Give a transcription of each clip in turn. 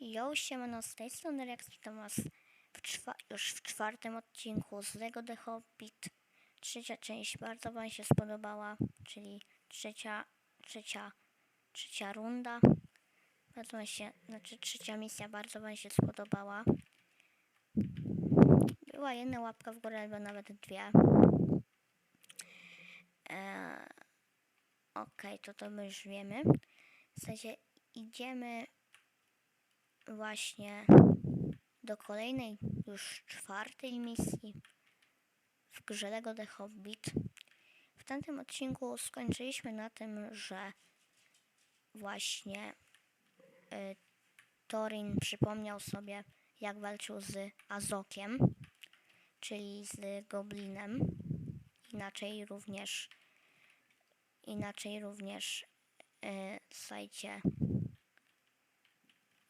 Jo, siemano, z tej strony Rex, witam was w już w czwartym odcinku z Lego The Hobbit. Trzecia część bardzo wam się spodobała, czyli trzecia, trzecia, trzecia runda. Bardzo się, znaczy trzecia misja bardzo wam się spodobała. Była jedna łapka w górę, albo nawet dwie. Eee, Okej, to to my już wiemy. W sensie idziemy właśnie do kolejnej, już czwartej misji w grze Lego The Hobbit. W tamtym odcinku skończyliśmy na tym, że właśnie y, Thorin przypomniał sobie, jak walczył z Azokiem, czyli z Goblinem. Inaczej również, inaczej również, y, słuchajcie,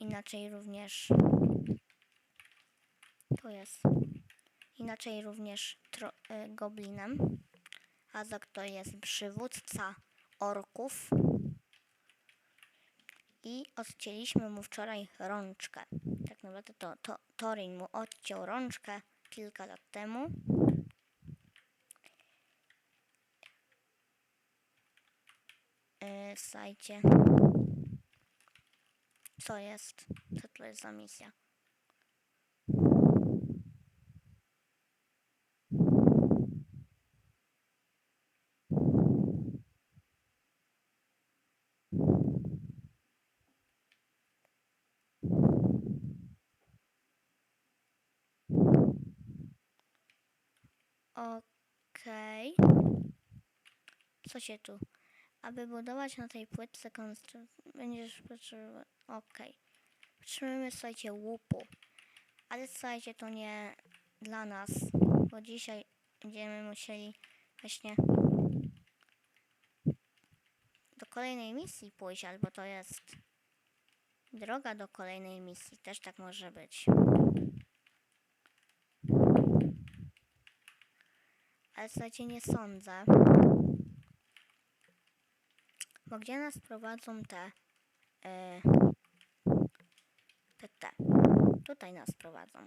Inaczej również. Tu jest. Inaczej również tro, y, goblinem. Azok to jest przywódca orków. I odcięliśmy mu wczoraj rączkę. Tak naprawdę to, to Torin mu odciął rączkę kilka lat temu. Yy. Co jest? Co to jest za misja? Okej. Co się tu? Aby budować na tej płytce konstrukcję, będziesz potrzebował... Okej. Potrzebujemy, słuchajcie, łupu. Ale słuchajcie, to nie dla nas, bo dzisiaj będziemy musieli właśnie do kolejnej misji pójść, albo to jest droga do kolejnej misji. Też tak może być. Ale słuchajcie, nie sądzę. Bo gdzie nas prowadzą te... te. Tutaj nas prowadzą.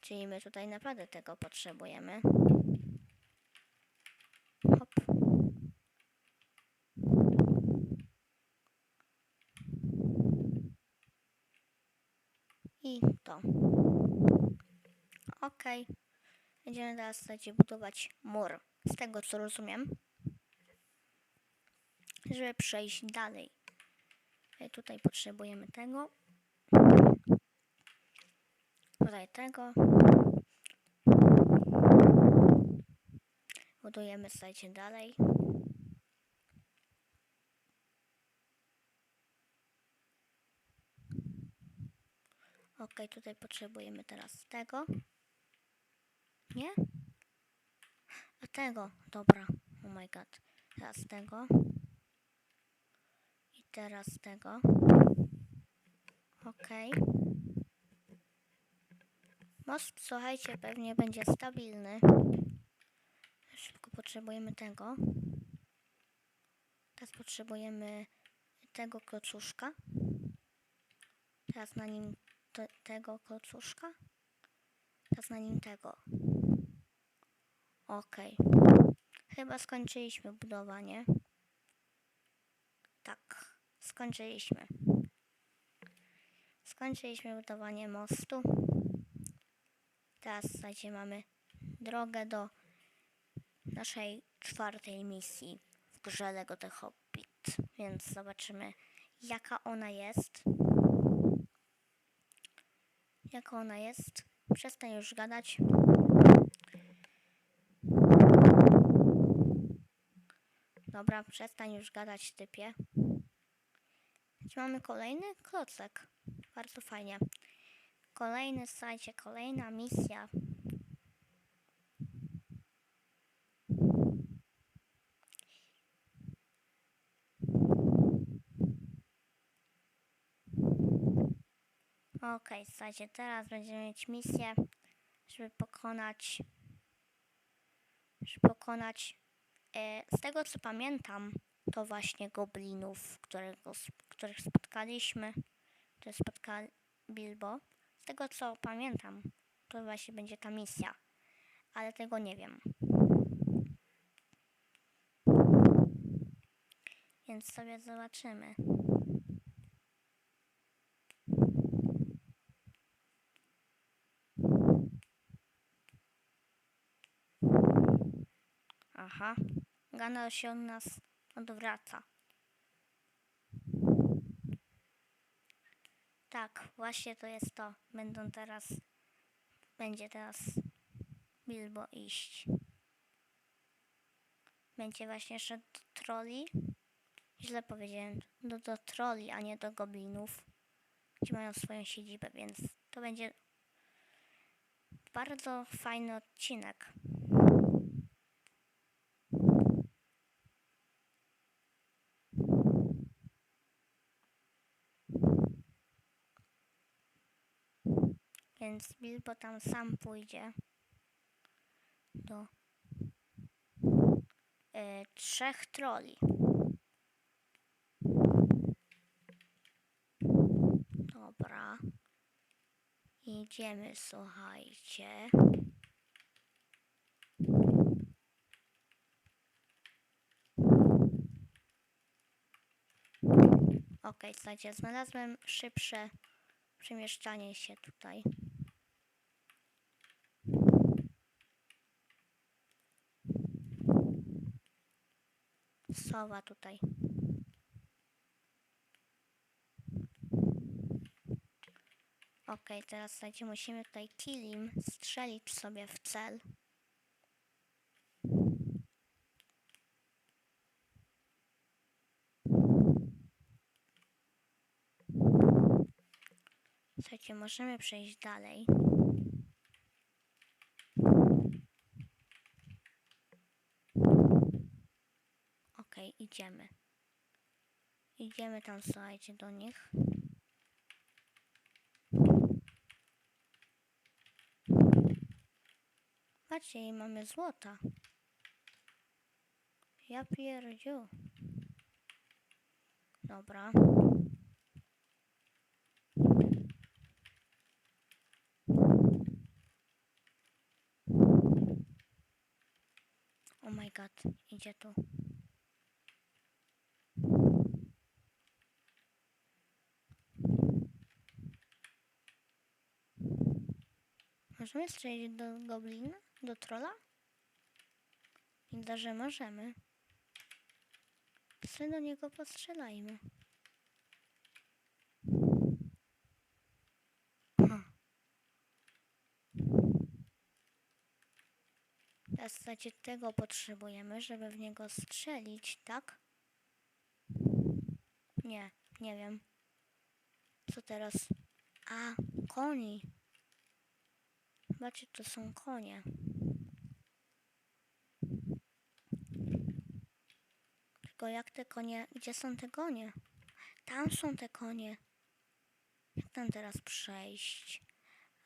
Czyli my tutaj naprawdę tego potrzebujemy. Hop. I to. Ok. Będziemy teraz słuchajcie, budować mur. Z tego co rozumiem. Żeby przejść dalej. E, Tutaj potrzebujemy tego. Tego. Budujemy, słuchajcie, dalej. Ok, tutaj potrzebujemy teraz tego. Nie? A tego, dobra. Oh my god. Teraz tego. I teraz tego. Okej. Most, słuchajcie, pewnie będzie stabilny. Szybko potrzebujemy tego. Teraz potrzebujemy tego klocuszka. Teraz na nim te, tego klocuszka. Teraz na nim tego. Okej. Chyba skończyliśmy budowanie. Tak, skończyliśmy. Skończyliśmy budowanie mostu. Teraz słuchajcie, mamy drogę do naszej czwartej misji w grze Lego The Hobbit. Więc zobaczymy, jaka ona jest. Jaka ona jest. Przestań już gadać. Dobra, przestań już gadać, typie. Mamy kolejny klocek. Bardzo fajnie. Kolejny, słuchajcie, kolejna misja. Okej, słuchajcie, teraz będziemy mieć misję, żeby pokonać, żeby pokonać, e, z tego co pamiętam, to właśnie goblinów, którego, których spotkaliśmy. który spotka Bilbo. Z tego co pamiętam, to właśnie będzie ta misja, ale tego nie wiem. Więc sobie zobaczymy. Aha, Gandalf się od nas odwraca. Tak, właśnie to jest to. Będą teraz, będzie teraz Bilbo iść. Będzie właśnie szedł do troli. Źle powiedziałem, do, do troli, a nie do goblinów, gdzie mają swoją siedzibę, więc to będzie bardzo fajny odcinek. Więc Bilbo tam sam pójdzie do e, trzech troli. Dobra. Idziemy, słuchajcie. Okej, słuchajcie, znalazłem szybsze przemieszczanie się tutaj. Sowa tutaj. Okej, teraz słuchajcie, musimy tutaj killim strzelić sobie w cel. Słuchajcie, możemy przejść dalej. Okej, idziemy. Idziemy tam, słuchajcie, do nich. Patrzcie, i mamy złota. Ja pierdziu. Dobra. Oh my god, idzie tu. Możemy strzelić do goblina? Do trola? Widzę, że możemy. Psy do niego postrzelajmy. Hm. Teraz słuchajcie, tego potrzebujemy, żeby w niego strzelić, tak? Nie, nie wiem. Co teraz? A, koni. Zobaczcie, to są konie. Tylko jak te konie... Gdzie są te konie? Tam są te konie. Jak tam teraz przejść?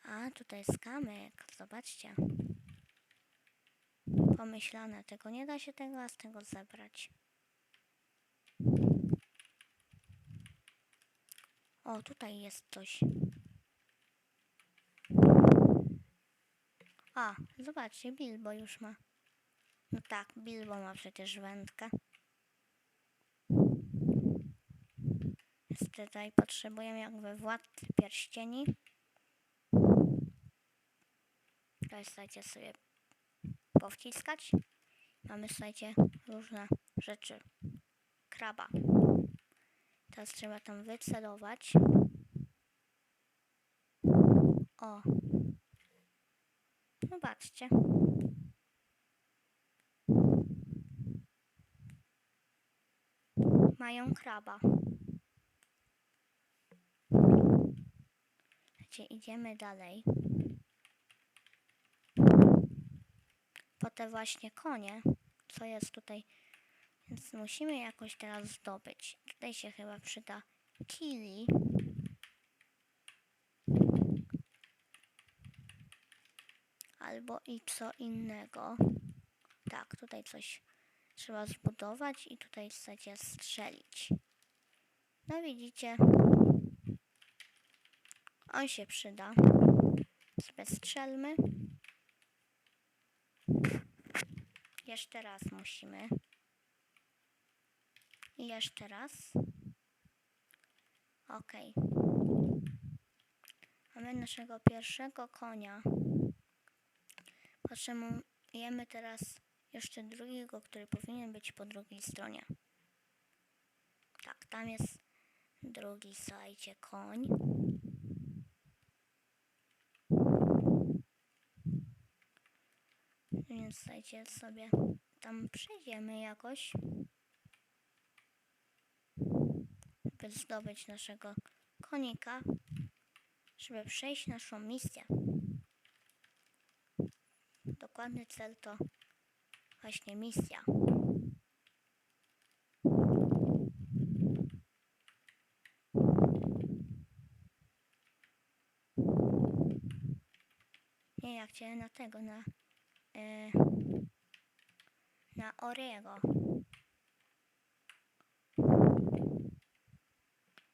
A, tutaj jest kamyk. Zobaczcie. Pomyślane. Tego nie da się tego, a z tego zebrać. O, tutaj jest coś. A, zobaczcie, Bilbo już ma. No tak, Bilbo ma przecież wędkę. Więc tutaj potrzebujemy jak we Władcy Pierścieni. Tutaj, słuchajcie, sobie powciskać. Mamy, słuchajcie, różne rzeczy. Kraba. Teraz trzeba tam wycelować. O. Zobaczcie. Mają kraba. Słuchajcie, idziemy dalej. Po te właśnie konie, co jest tutaj. Więc musimy jakoś teraz zdobyć. Tutaj się chyba przyda kili. Albo i co innego. Tak, tutaj coś trzeba zbudować i tutaj chcecie strzelić. No widzicie. On się przyda. Sobie strzelmy. Jeszcze raz musimy. I jeszcze raz. Okej. Mamy naszego pierwszego konia. Potrzebujemy teraz jeszcze drugiego, który powinien być po drugiej stronie. Tak, tam jest drugi, słuchajcie, koń. Więc słuchajcie, sobie tam przejdziemy jakoś. By zdobyć naszego konika, żeby przejść naszą misję. Dokładny cel to właśnie misja. Nie, ja chciałem na tego, na... E, na Orego.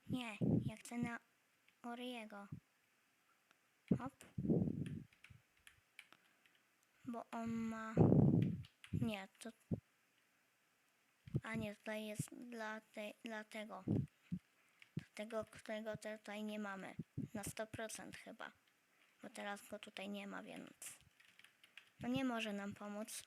Nie, ja chcę na Oriego. Hop. Bo on ma... Nie, to... A nie, tutaj jest dla, te, dla tego. Tego, którego tutaj nie mamy. Na 100% chyba. Bo teraz go tutaj nie ma, więc... No nie może nam pomóc.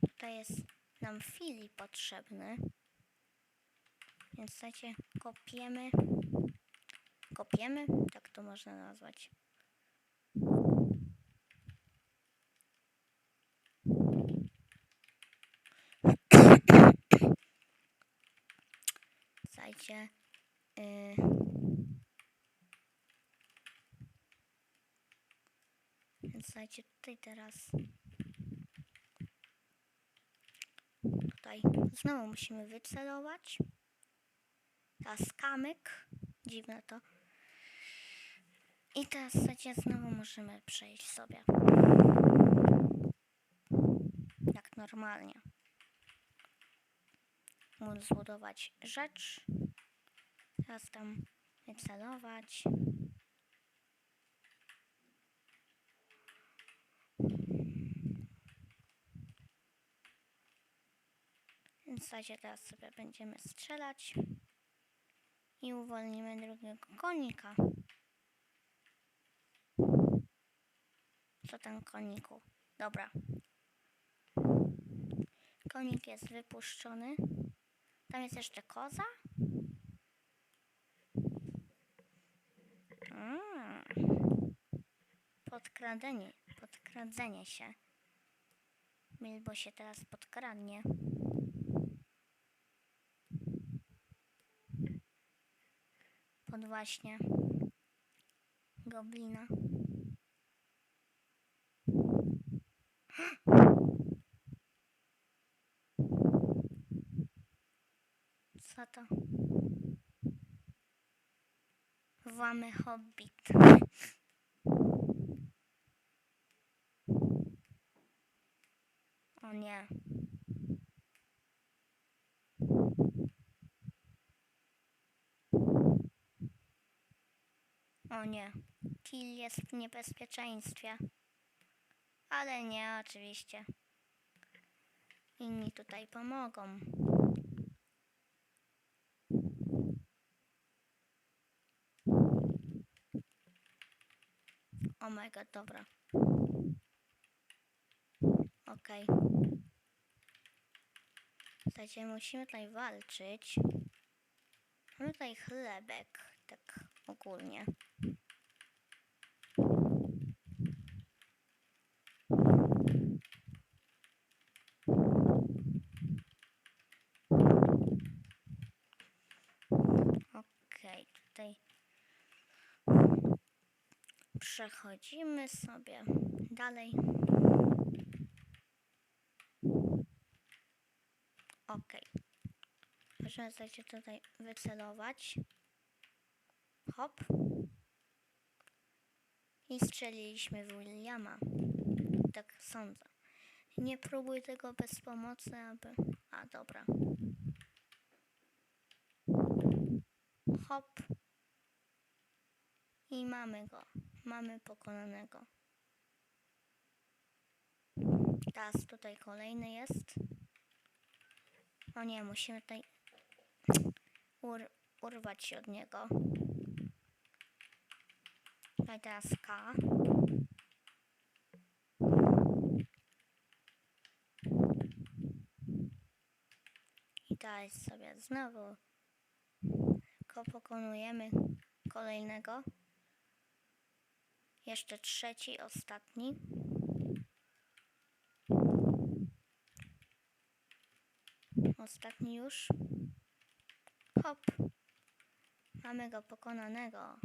Tutaj jest nam Filip potrzebny. Więc słuchajcie, kopiemy. Kopiemy? Tak to można nazwać. Słuchajcie. y, Więc słuchajcie, tutaj teraz. Znowu musimy wycelować. Teraz kamyk. Dziwne to. I teraz słuchajcie, znowu możemy przejść sobie. Jak normalnie. Móc zbudować rzecz. Teraz tam wycelować. Więc słuchajcie, teraz sobie będziemy strzelać. I uwolnimy drugiego konika. Co ten koniku? Dobra. Konik jest wypuszczony. Tam jest jeszcze koza? Mm. Podkradanie, podkradzenie się. Milbo się teraz podkradnie. Właśnie goblina. Co to? Włamy hobbit. O nie. O nie. Kill jest w niebezpieczeństwie. Ale nie, oczywiście. Inni tutaj pomogą. O my god, dobra. Okej. Słuchajcie, musimy tutaj walczyć. Mamy tutaj chlebek, tak ogólnie. Okej, tutaj przechodzimy sobie dalej. Okej. Możemy sobie tutaj wycelować. Hop. I strzeliliśmy w Williama. Tak sądzę. Nie próbuj tego bez pomocy, aby... A, dobra. Hop. I mamy go. Mamy pokonanego. Teraz tutaj kolejny jest. O nie, musimy tutaj ur urwać się od niego. Tutaj teraz K. I teraz sobie znowu go pokonujemy kolejnego. Jeszcze trzeci, ostatni. Ostatni już. Hop. Mamy go pokonanego.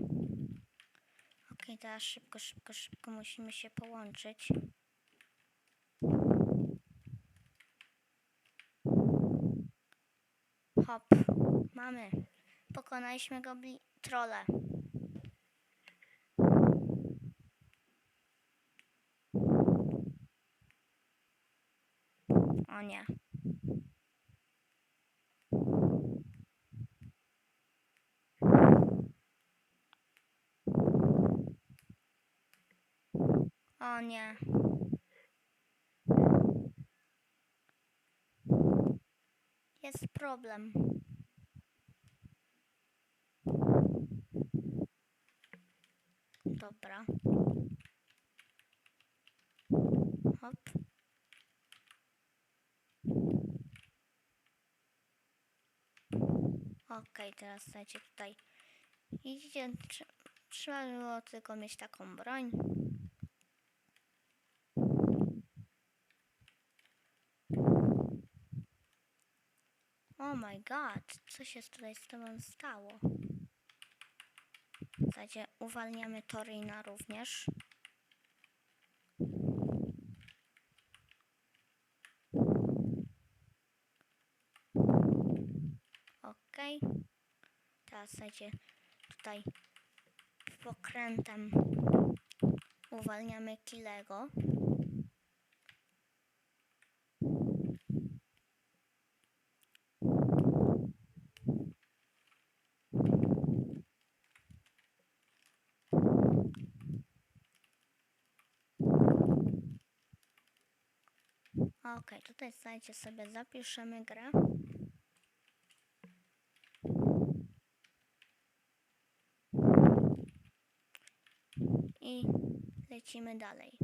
Ok, teraz szybko, szybko, szybko musimy się połączyć. Hop. Mamy. Pokonaliśmy go bli- trole. O nie. O nie. Jest problem. Dobra. Hop. Okej, teraz słuchajcie tutaj. Widzicie, tr- trzeba było tylko mieć taką broń. Oh my god, co się tutaj z tobą stało? Słuchajcie, uwalniamy Torina również. Okej. Teraz słuchajcie, tutaj pokrętem uwalniamy Kilego. Okej, tutaj słuchajcie sobie zapiszemy grę. I lecimy dalej.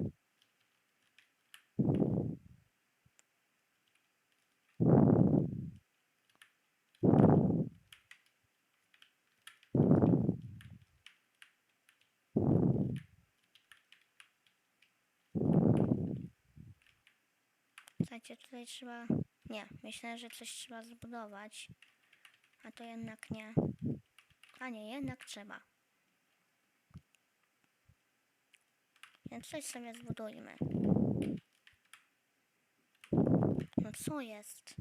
Słuchajcie, tutaj trzeba... Nie, myślę, że coś trzeba zbudować. A to jednak nie. A nie, jednak trzeba. Więc coś sobie zbudujmy. No co jest?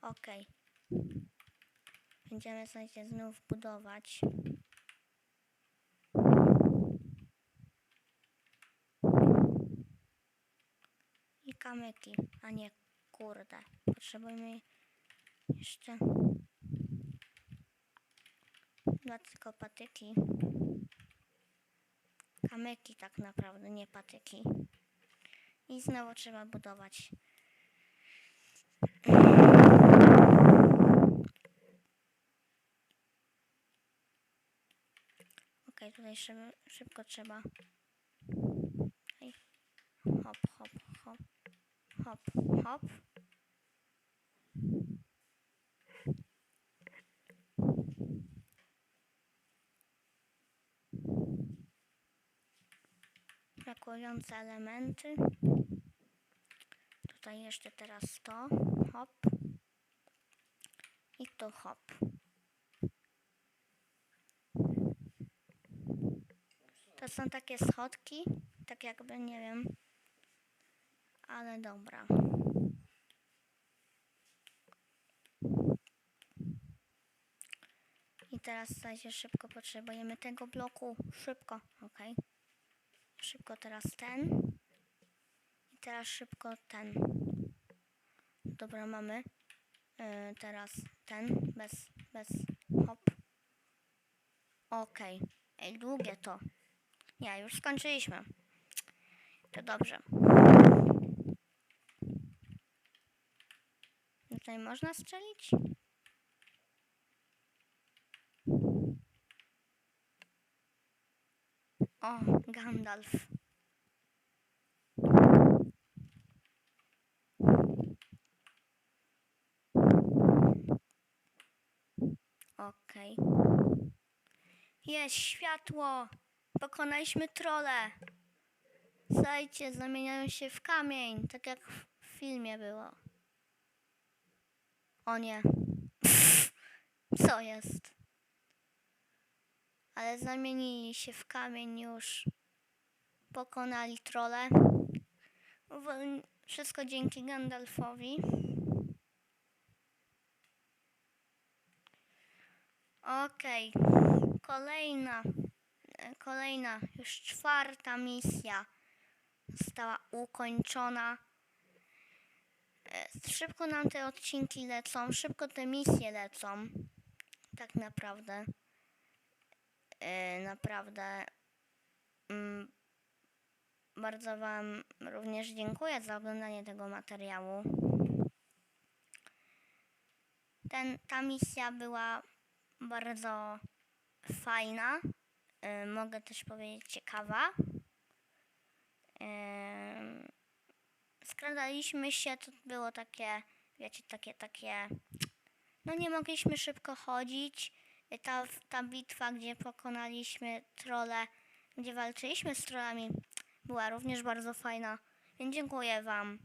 Okej. Będziemy sobie znów budować. I kamyki, a nie kurde. Potrzebujemy jeszcze dwa tylko patyki. Kamyki tak naprawdę, nie patyki. I znowu trzeba budować. Ok, tutaj szyb, szybko trzeba. Hop, hop, hop. Hop, hop. Brakujące elementy. Tutaj jeszcze teraz to, hop. I tu hop. To są takie schodki, tak jakby, nie wiem. Ale dobra. I teraz słuchajcie, szybko potrzebujemy tego bloku. Szybko, ok. Szybko teraz ten. I teraz szybko ten. Dobra, mamy. Yy, teraz ten, bez, bez, hop. Okej. Ej, długie to. Nie, już skończyliśmy. To dobrze. Tutaj można strzelić? O, Gandalf. Okej. Jest światło! Pokonaliśmy trole! Zajcie zamieniają się w kamień, tak jak w filmie było. O nie. Co jest? Ale zamienili się w kamień już. Pokonali trole. Wszystko dzięki Gandalfowi. Okej. Kolejna. e, Kolejna, już czwarta misja została ukończona. E, Szybko nam te odcinki lecą, szybko te misje lecą. Tak naprawdę. E, Naprawdę. mm, Bardzo Wam również dziękuję za oglądanie tego materiału. Ten, ta misja była bardzo fajna. E, Mogę też powiedzieć ciekawa. Em, skradaliśmy się, to było takie, wiecie, takie, takie, no nie mogliśmy szybko chodzić. Y, Ta, ta bitwa, gdzie pokonaliśmy trole, gdzie walczyliśmy z trollami, była również bardzo fajna. Więc dziękuję Wam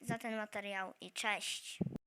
za ten materiał i cześć.